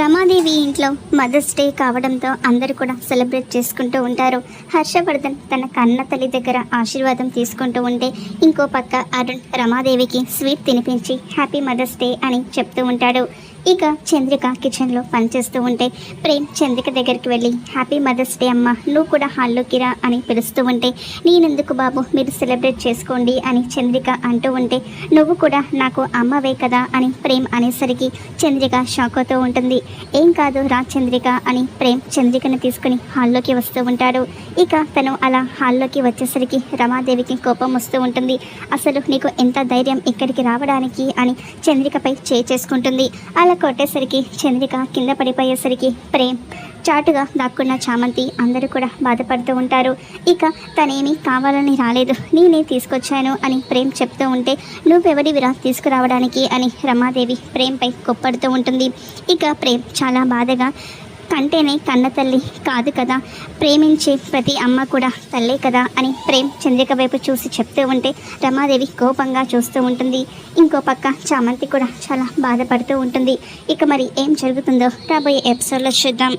రమాదేవి ఇంట్లో mothers day కావడంతో అందరూ కూడా సెలబ్రేట్ చేసుకుంటూ ఉంటారు. హర్షవర్ధన్ తన కన్న తల్లి దగ్గర ఆశీర్వాదం తీసుకుంటూ ఉంటే ఇంకో పక్క అరుణ్ రమాదేవికి స్వీట్ తినిపించి హ్యాపీ మదర్స్ డే అని చెప్తూ ఉంటాడు. ఇక చంద్రిక కిచెన్లో పనిచేస్తూ ఉంటే ప్రేమ్ చంద్రిక దగ్గరికి వెళ్ళి హ్యాపీ మదర్స్ డే అమ్మ నువ్వు కూడా హాల్లోకి రా అని పిలుస్తూ ఉంటే నేనెందుకు బాబు మీరు సెలబ్రేట్ చేసుకోండి అని చంద్రిక అంటూ ఉంటే నువ్వు కూడా నాకు అమ్మవే కదా అని ప్రేమ్ అనేసరికి చంద్రిక షాక్ అవుతూ ఉంటుంది. ఏం కాదు రా చంద్రిక అని ప్రేమ్ చంద్రికను తీసుకుని హాల్లోకి వస్తూ ఉంటాడు. ఇక తను అలా హాల్లోకి వచ్చేసరికి రమాదేవికి కోపం వస్తూ ఉంటుంది. అసలు నీకు ఎంత ధైర్యం ఇక్కడికి రావడానికి అని చంద్రికపై చేసుకుంటుంది. అలా కొట్టేసరికి చంద్రిక కింద పడిపోయేసరికి ప్రేమ్ చాటుగా దాక్కున్న చామంతి అందరూ కూడా బాధపడుతూ ఉంటారు. ఇక తనేమీ కావాలని రాలేదు. నేనే తీసుకొచ్చాను అని ప్రేమ్ చెప్తూ ఉంటే నువ్వెవరివిరా తీసుకురావడానికి? అని రమాదేవి ప్రేమ్పై కొప్పడుతూ ఉంటుంది. ఇక ప్రేమ్ చాలా బాధగా కంటేనే కన్న తల్లి కాదు కదా. ప్రేమించే ప్రతి అమ్మ కూడా తల్లే కదా అని ప్రేమ్ చంద్రిక వైపు చూసి చెప్తూ ఉంటే రమాదేవి కోపంగా చూస్తూ ఉంటుంది. ఇంకో పక్క చామంతి కూడా చాలా బాధపడుతూ ఉంటుంది. ఇక మరి ఏం జరుగుతుందో రాబోయే ఎపిసోడ్లో చూద్దాం.